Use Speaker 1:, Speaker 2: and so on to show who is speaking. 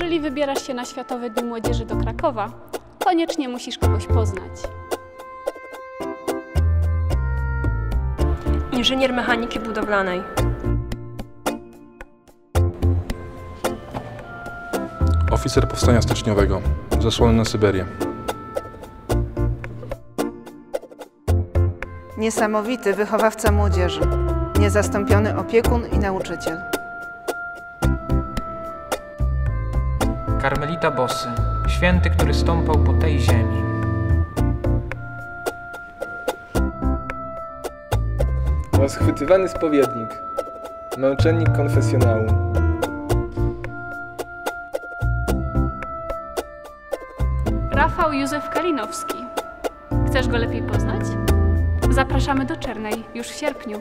Speaker 1: Jeżeli wybierasz się na Światowe Dni Młodzieży do Krakowa, koniecznie musisz kogoś poznać.
Speaker 2: Inżynier mechaniki budowlanej.
Speaker 3: Oficer Powstania Styczniowego, zesłany na Syberię.
Speaker 4: Niesamowity wychowawca młodzieży, niezastąpiony opiekun i nauczyciel.
Speaker 5: Karmelita Bosy, święty, który stąpał po tej ziemi.
Speaker 6: Rozchwytywany spowiednik, męczennik konfesjonału.
Speaker 1: Rafał Józef Kalinowski. Chcesz go lepiej poznać? Zapraszamy do Czernej już w sierpniu.